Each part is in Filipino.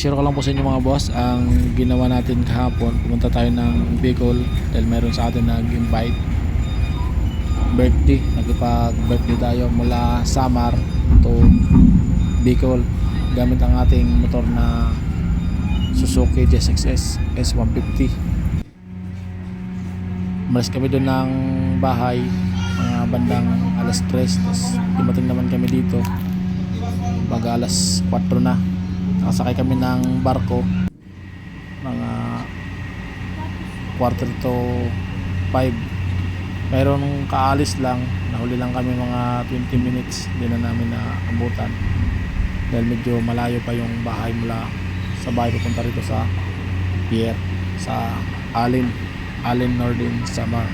I-share ko lang po sa inyo mga boss ang ginawa natin kahapon. Pumunta tayo ng Bicol dahil meron sa atin nag-invite birthday. Nagpag-birthday tayo mula Samar to Bicol gamit ang ating motor na Suzuki GSX-S S150. Umalis kami doon ng bahay mga bandang alas 3 tapos dumating naman kami dito. Baga alas 4 na. Nakasakay kami ng barko. Mga quarter to 5 mayroon kaalis lang nahuli lang kami mga 20 minutes. Hindi na namin na abutan dahil medyo malayo pa yung bahay mula sa bahay papunta rito sa pier sa Alin Alin Northern Samar.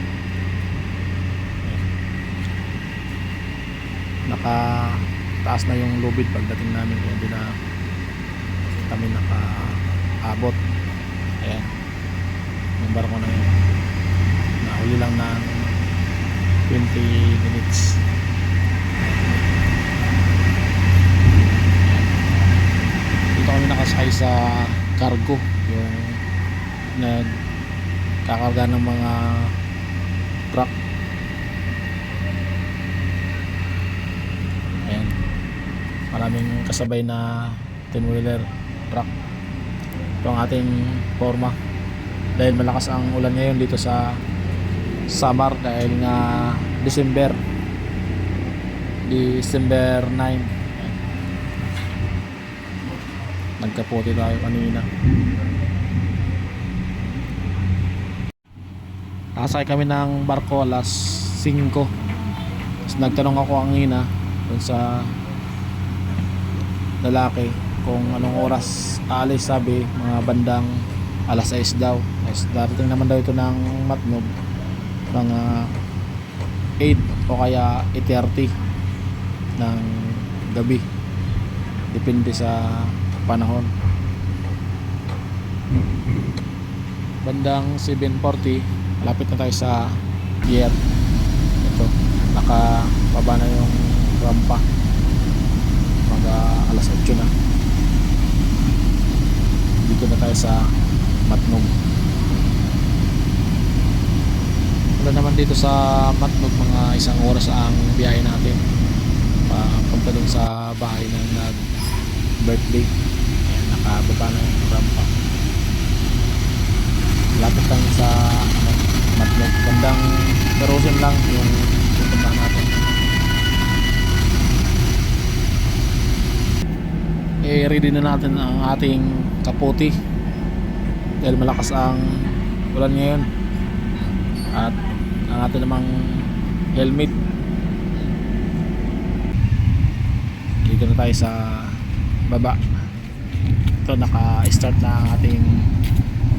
Naka taas na yung lubid pagdating namin. Hindi na kami nakaabot. Ayan. Yung barko na yun. Nahuli lang ng 20 minutes. Dito kami nakasakay sa cargo. Yung nagkakarga ng mga truck. Ayan. Maraming kasabay na 10 wheeler truck. Ito ang ating forma. Dahil malakas ang ulan ngayon dito sa Samar dahil nga December. December 9 Ayan. nagkapote tayo kanina nakasakay kami ng barko alas 5 tapos nagtanong ako ang ina dun sa lalaki kung anong oras aalis sabi mga bandang alas 6 daw. Tapos darating naman daw ito ng Matnog mga 8 o kaya 8.30 ng gabi. Depende sa panahon. Bandang 7.40 malapit na tayo sa pier ito nakababa na yung rampa. Mga alas 8 na. Dito na tayo sa Matnog. Wala naman dito sa Matnog mga isang oras ang biyahe natin. Papunta dun sa bahay ng nag birthday Ayan, nakababa na yung rampa. Lapit lang sa Perosin lang yung pupuntahan natin. Eh ready na natin ang ating kaputi. Dahil malakas ang ulan ngayon. At ang ating namang helmet. Dito na tayo sa baba. Ito naka start na ang ating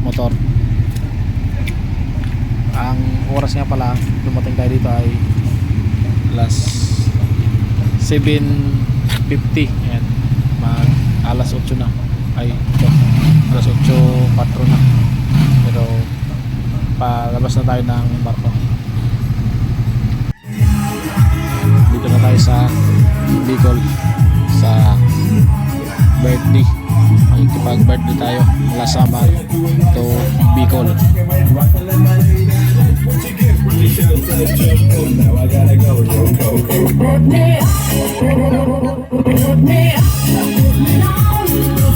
motor ang oras nga pala dumating tayo dito ay alas 7.50 ayan. Mag alas 8 na. Ay ito. Alas 8.4 na. Pero palabas na tayo ng barko. Dito na tayo sa Bicol sa birthday. Makikipag birthday tayo mula Samar to Bicol Now I gotta go, go, go, go. Put me up, put me up, put me down.